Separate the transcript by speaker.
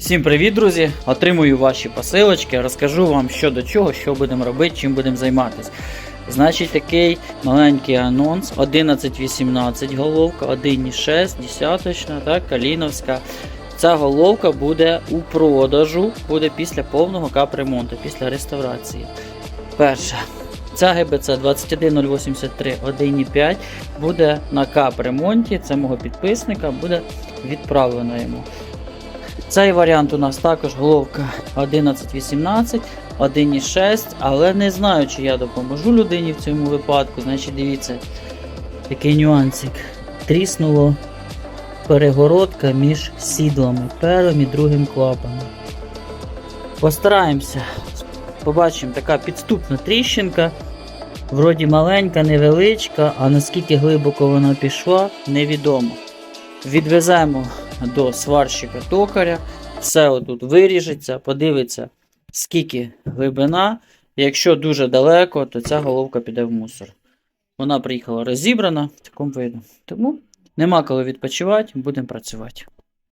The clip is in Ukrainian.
Speaker 1: Всім привіт, друзі! Отримую ваші посилочки, розкажу вам що до чого, що будемо робити, чим будемо займатися. Значить, такий маленький анонс: 11.18 головка, 1.6, десяточна, так, каліновська. Ця головка буде у продажу, буде після повного капремонту, після реставрації. Перша. Ця ГБЦ 21083 1.5 буде на капремонті. Це мого підписника, буде відправлено йому. Цей варіант у нас також головка 11.18, 1.6, але не знаю, чи я допоможу людині в цьому випадку. Значить, дивіться, такий нюансик. Тріснуло перегородка між сідлами, першим і другим клапаном. Постараємося. Побачимо, така підступна тріщинка. Вроді маленька, невеличка, а наскільки глибоко вона пішла, невідомо. Відвеземо до сварщика токаря, все отут виріжеться, подивиться, скільки глибина. Якщо дуже далеко, то ця головка піде в мусор. Вона приїхала розібрана в такому виду. Тому нема коли відпочивати, будемо працювати.